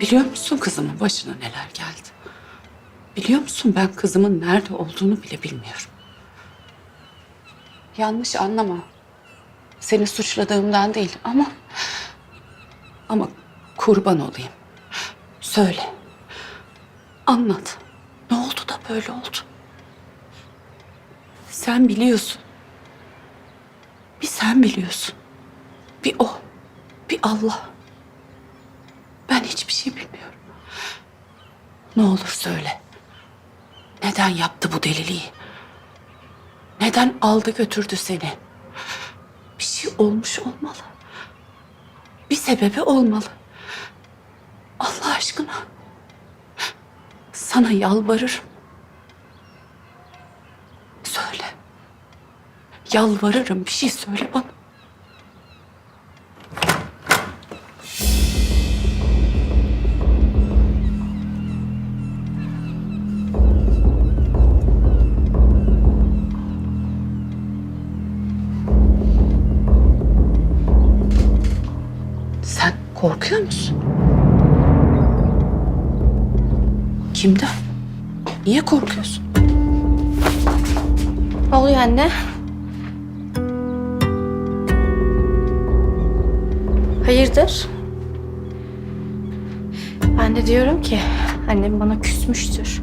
Biliyor musun kızımın başına neler geldi? Biliyor musun ben kızımın nerede olduğunu bile bilmiyorum. Yanlış anlama. Seni suçladığımdan değil ama... Ama kurban olayım. Söyle. Anlat. Ne oldu da böyle oldu? Sen biliyorsun. Bir sen biliyorsun. Bir o. Bir Allah. Ben hiçbir şey bilmiyorum. Ne olur söyle. Neden yaptı bu deliliği? Neden aldı götürdü seni? Bir şey olmuş olmalı. Bir sebebi olmalı. Allah aşkına. Sana yalvarırım. Söyle. Yalvarırım bir şey söyle bana. Korkuyor musun? Kimden? Niye korkuyorsun? Ne oluyor anne? Hayırdır? Ben de diyorum ki annem bana küsmüştür.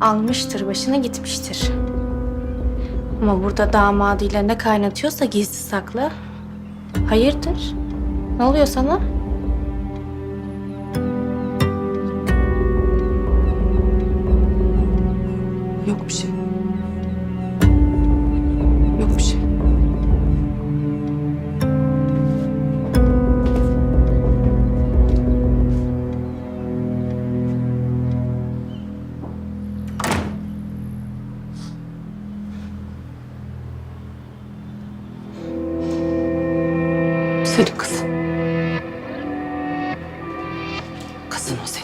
Almıştır, başına gitmiştir. Ama burada damadıyla ne kaynatıyorsa gizli saklı. Hayırdır? Ne oluyor sana? Yok bir şey. Yok bir şey. Senin kızın. yapamazsınız.